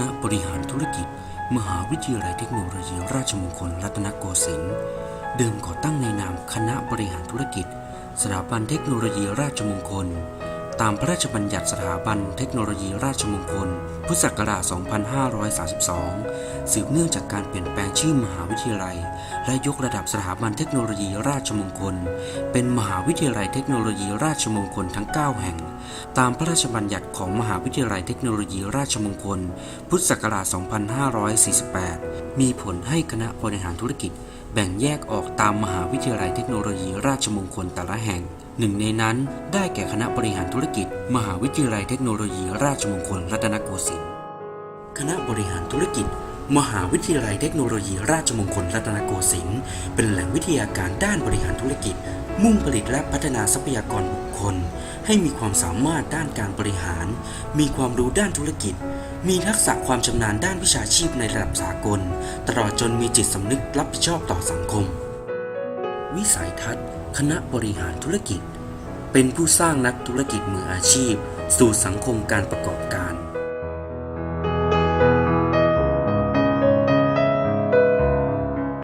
ณะบริหารธุรกิจ มหาวิทยาลัยเทคโนโลยีราชมงคลรัตนโกสินทร์เดิมก่อตั้งในนามคณะบริหารธุรกิจ สถาบันเทคโนโลยีราชมงคล ตามพระราชบัญญัติสถาบันเทคโนโลยีราชมงคล พุทธศักราช 2532 สืบเนื่องจากการเปลี่ยนแปลงชื่อมหาวิทยาลัย และยกระดับสถาบันเทคโนโลยีราชมงคล เป็นมหาวิทยาลัยเทคโนโลยีราชมงคลทั้ง 9 แห่ง ตามพระราชบัญญัติของมหาวิทยาลัยเทคโนโลยีราชมงคล พุทธศักราช 2548 มีผลให้คณะบริหารธุรกิจ แบ่งแยกออกตามมหาวิทยาลัยเทคโนโลยีราชมงคลแต่ละแห่ง หนึ่งในนั้นได้แก่คณะบริหารธุรกิจ มหาวิทยาลัยเทคโนโลยีราชมงคลรัตนโกสินทร์คณะบริหารธุรกิจ มหาวิทยาลัยเทคโนโลยีราชมงคลรัตนโกสินทร์เป็นแหล่งวิทยาการด้านบริหารธุรกิจ มุ่งผลิตและพัฒนาทรัพยากรบุคคล ให้มีความสามารถด้านการบริหาร มีความรู้ด้านธุรกิจ มีทักษะความชำนาญด้านวิชาชีพในระดับสากล ตลอดจนมีจิตสำนึกรับผิดชอบต่อสังคม วิสัยทัศน์ คณะบริหารธุรกิจ เป็นผู้สร้างนักธุรกิจมืออาชีพ สู่สังคมการประกอบการ